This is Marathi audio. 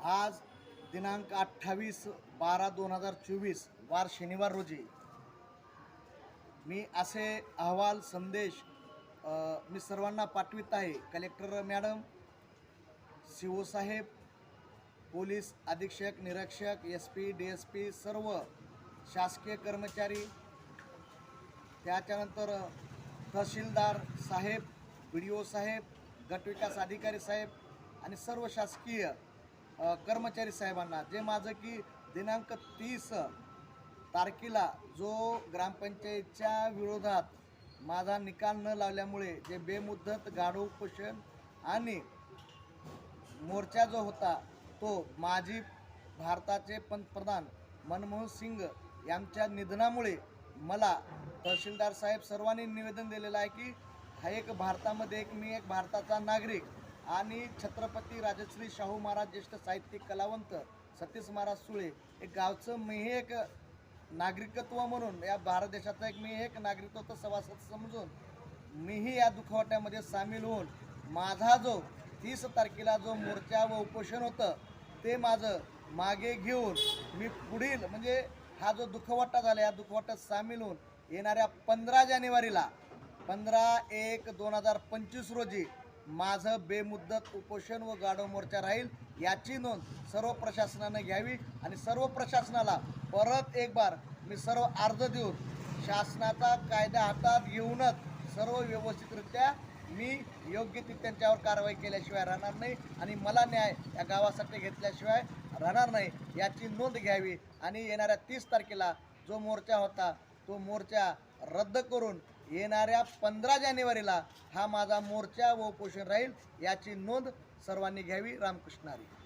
आज दिनांक अठ्ठावीस बारा दोन हजार चोवीस वार शनिवार रोजी. मी असे अहवाल संदेश मी सर्वांना पाठवित आहे. कलेक्टर मॅडम सी ओ साहेब पोलीस अधीक्षक निरीक्षक S P D S P सर्व शासकीय कर्मचारी त्याच्यानंतर तहसीलदार साहेब बी डी ओ साहेब गटविकास अधिकारी साहेब आणि सर्व शासकीय कर्मचारी साहेबांना जे माझं की दिनांक तीस तारखेला जो ग्रामपंचायतच्या विरोधात माझा निकाल न लावल्यामुळे जे बेमुद्दत गाढव उपोषण आणि मोर्चा जो होता तो माजी भारताचे पंतप्रधान मनमोहन सिंग यांच्या निधनामुळे मला तहसीलदार साहेब सर्वांनी निवेदन दिलेलं आहे की हा एक भारतामध्ये एक मी एक भारताचा नागरिक आणि छत्रपती राजश्री शाहू महाराज ज्येष्ठ साहित्यिक कलावंत सतीश महाराज सुळे एक गावचं मी एक नागरिकत्व म्हणून या भारत देशाचा एक मी एक नागरिकत्व सभासद समजून मीही या दुखवट्यामध्ये सामील होऊन माझा जो तीस तारखेला जो मोर्चा व उपोषण होतं ते माझं मागे घेऊन मी पुढील म्हणजे हा जो दुखवटा झाला या दुखवट्यात सामील होऊन येणाऱ्या पंधरा जानेवारीला पंधरा एक दोन हजार पंचवीस रोजी माझं बेमुद्दत उपोषण व गाढव मोर्चा राहील याची नोंद सर्व प्रशासनानं घ्यावी आणि सर्व प्रशासनाला परत एक बार मी सर्व अर्ज देऊन शासनाचा कायदा हातात घेऊनच सर्व व्यवस्थितरित्या मी योग्य ती त्यांच्यावर कारवाई केल्याशिवाय राहणार नाही आणि मला न्याय या गावासाठी घेतल्याशिवाय राहणार नाही याची नोंद घ्यावी. आणि येणाऱ्या तीस तारखेला जो मोर्चा होता तो मोर्चा रद्द करून येणाऱ्या पंधरा जानेवारीला हा माझा मोर्चा व उपोषण राहील याची नोंद सर्वांनी घ्यावी रामकृष्ण हरी